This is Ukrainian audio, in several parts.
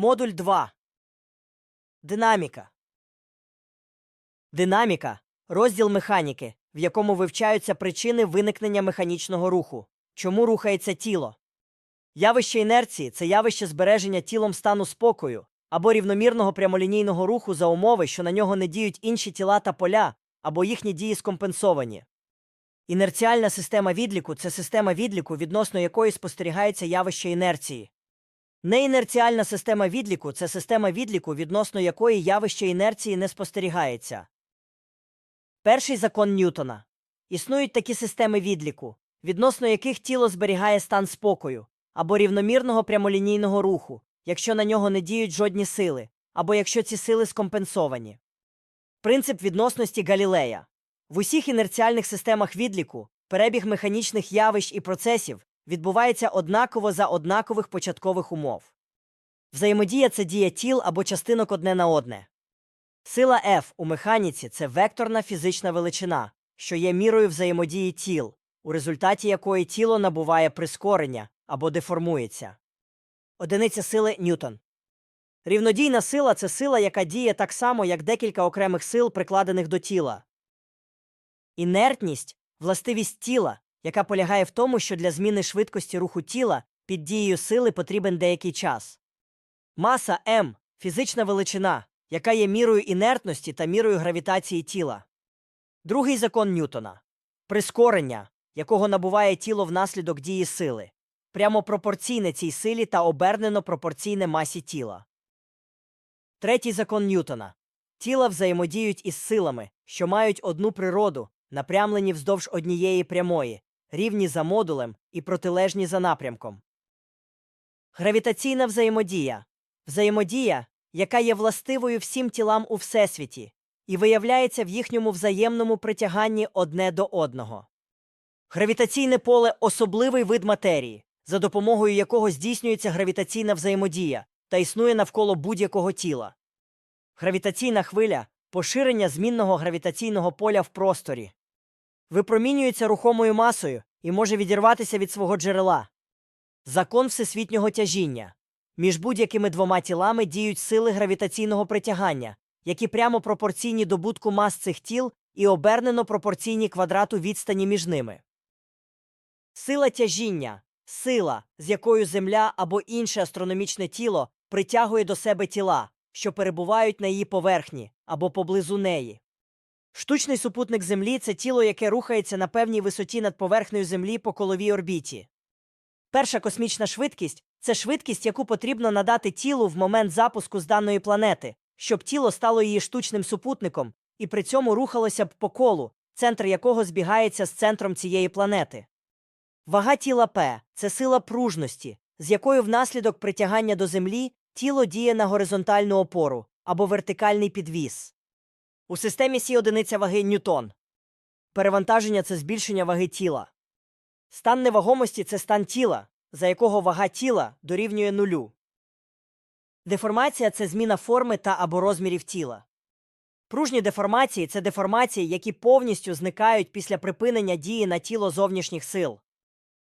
Модуль 2. Динаміка. Динаміка розділ механіки, в якому вивчаються причини виникнення механічного руху. Чому рухається тіло? Явище інерції це явище збереження тілом стану спокою або рівномірного прямолінійного руху за умови, що на нього не діють інші тіла та поля, або їхні дії скомпенсовані. Інерціальна система відліку це система відліку, відносно якої спостерігається явище інерції. Неінерціальна система відліку це система відліку, відносно якої явище інерції не спостерігається. Перший закон Ньютона. Існують такі системи відліку, відносно яких тіло зберігає стан спокою або рівномірного прямолінійного руху, якщо на нього не діють жодні сили, або якщо ці сили скомпенсовані. Принцип відносності Галілея. В усіх інерціальних системах відліку перебіг механічних явищ і процесів відбувається однаково за однакових початкових умов. Взаємодія це дія тіл або частинок одне на одне. Сила F у механіці це векторна фізична величина, що є мірою взаємодії тіл, у результаті якої тіло набуває прискорення або деформується. Одиниця сили Ньютон. Рівнодійна сила це сила, яка діє так само, як декілька окремих сил, прикладених до тіла. Інертність властивість тіла, яка полягає в тому, що для зміни швидкості руху тіла під дією сили потрібен деякий час. Маса М фізична величина, яка є мірою інертності та мірою гравітації тіла. Другий закон Ньютона прискорення, якого набуває тіло внаслідок дії сили, прямо пропорційне цій силі та обернено пропорційне масі тіла. Третій закон Ньютона тіла взаємодіють із силами, що мають одну природу, напрямлені вздовж однієї прямої, рівні за модулем і протилежні за напрямком. Гравітаційна взаємодія взаємодія, яка є властивою всім тілам у всесвіті, і виявляється в їхньому взаємному притяганні одне до одного. Гравітаційне поле особливий вид матерії, за допомогою якого здійснюється гравітаційна взаємодія та існує навколо будь-якого тіла. Гравітаційна хвиля поширення змінного гравітаційного поля в просторі. Випромінюється рухомою масою і може відірватися від свого джерела. Закон всесвітнього тяжіння. Між будь-якими двома тілами діють сили гравітаційного притягання, які прямо пропорційні добутку мас цих тіл і обернено пропорційні квадрату відстані між ними. Сила тяжіння сила, з якою Земля або інше астрономічне тіло притягує до себе тіла, що перебувають на її поверхні або поблизу неї. Штучний супутник Землі це тіло, яке рухається на певній висоті над поверхнею Землі по коловій орбіті. Перша космічна швидкість це швидкість, яку потрібно надати тілу в момент запуску з даної планети, щоб тіло стало її штучним супутником і при цьому рухалося б по колу, центр якого збігається з центром цієї планети. Вага тіла П це сила пружності, з якою внаслідок притягання до Землі тіло діє на горизонтальну опору або вертикальний підвіс. У системі Сі одиниця ваги Ньютон. Перевантаження це збільшення ваги тіла. Стан невагомості це стан тіла, за якого вага тіла дорівнює нулю. Деформація це зміна форми та або розмірів тіла. Пружні деформації це деформації, які повністю зникають після припинення дії на тіло зовнішніх сил.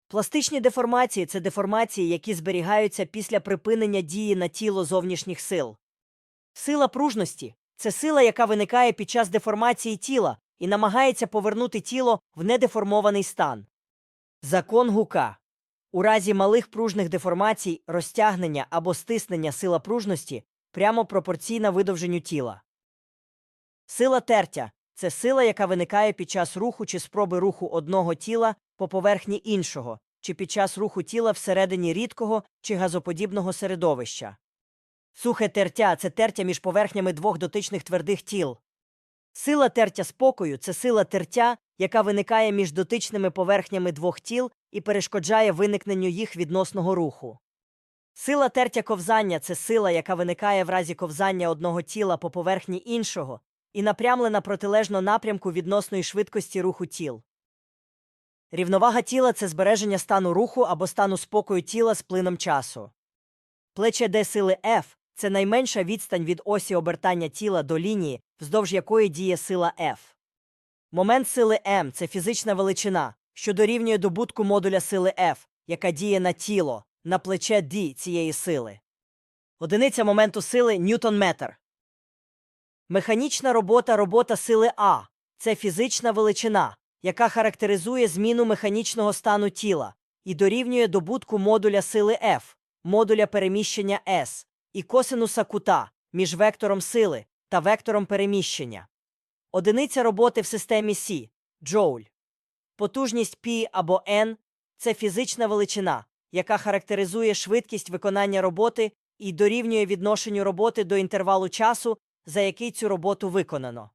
Пластичні деформації це деформації, які зберігаються після припинення дії на тіло зовнішніх сил. Сила пружності це сила, яка виникає під час деформації тіла і намагається повернути тіло в недеформований стан. Закон гука. У разі малих пружних деформацій, розтягнення або стиснення сила пружності прямо пропорційна видовженню тіла. Сила тертя це сила, яка виникає під час руху чи спроби руху одного тіла по поверхні іншого, чи під час руху тіла всередині рідкого чи газоподібного середовища. Сухе тертя це тертя між поверхнями двох дотичних твердих тіл. Сила тертя спокою це сила тертя, яка виникає між дотичними поверхнями двох тіл і перешкоджає виникненню їх відносного руху. Сила тертя ковзання це сила, яка виникає в разі ковзання одного тіла по поверхні іншого, і напрямлена протилежно напрямку відносної швидкості руху тіл. Рівновага тіла це збереження стану руху або стану спокою тіла з плином часу. Плече Д сили F це найменша відстань від осі обертання тіла до лінії, вздовж якої діє сила F. Момент сили М це фізична величина, що дорівнює добутку модуля сили F, яка діє на тіло, на плече D цієї сили. Одиниця моменту сили Ньютон-метр. Механічна робота робота сили А це фізична величина, яка характеризує зміну механічного стану тіла і дорівнює добутку модуля сили F, модуля переміщення S і косинуса кута між вектором сили та вектором переміщення. Одиниця роботи в системі С джоуль. Потужність P або N це фізична величина, яка характеризує швидкість виконання роботи і дорівнює відношенню роботи до інтервалу часу, за який цю роботу виконано.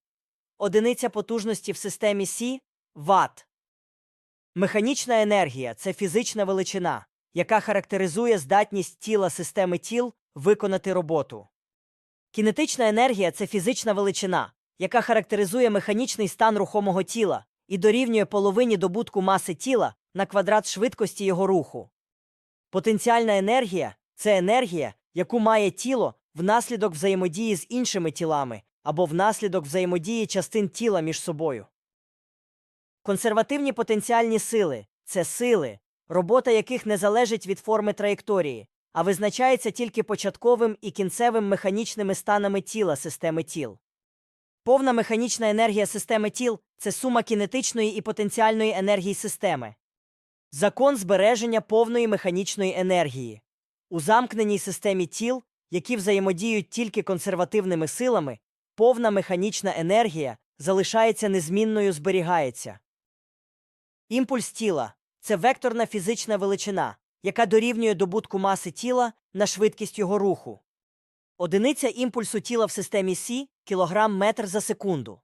Одиниця потужності в системі С Вт. Механічна енергія це фізична величина, яка характеризує здатність тіла системи тіл виконати роботу. Кінетична енергія це фізична величина, яка характеризує механічний стан рухомого тіла і дорівнює половині добутку маси тіла на квадрат швидкості його руху. Потенціальна енергія це енергія, яку має тіло внаслідок взаємодії з іншими тілами або внаслідок взаємодії частин тіла між собою. Консервативні потенціальні сили це сили, робота яких не залежить від форми траєкторії, а визначається тільки початковим і кінцевим механічними станами тіла системи тіл. Повна механічна енергія системи тіл це сума кінетичної і потенціальної енергії системи. Закон збереження повної механічної енергії. У замкненій системі тіл, які взаємодіють тільки консервативними силами, повна механічна енергія залишається незмінною зберігається. Імпульс тіла це векторна фізична величина, яка дорівнює добутку маси тіла на швидкість його руху. Одиниця імпульсу тіла в системі Сі кілограм метр за секунду.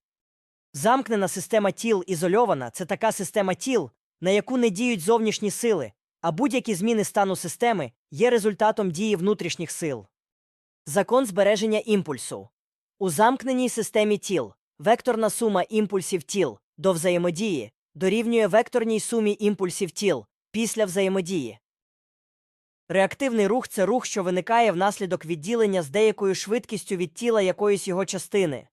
Замкнена система тіл ізольована це така система тіл, на яку не діють зовнішні сили, а будь-які зміни стану системи є результатом дії внутрішніх сил. Закон збереження імпульсу. У замкненій системі тіл векторна сума імпульсів тіл до взаємодії дорівнює векторній сумі імпульсів тіл після взаємодії. Реактивний рух це рух, що виникає внаслідок відділення з деякою швидкістю від тіла якоїсь його частини.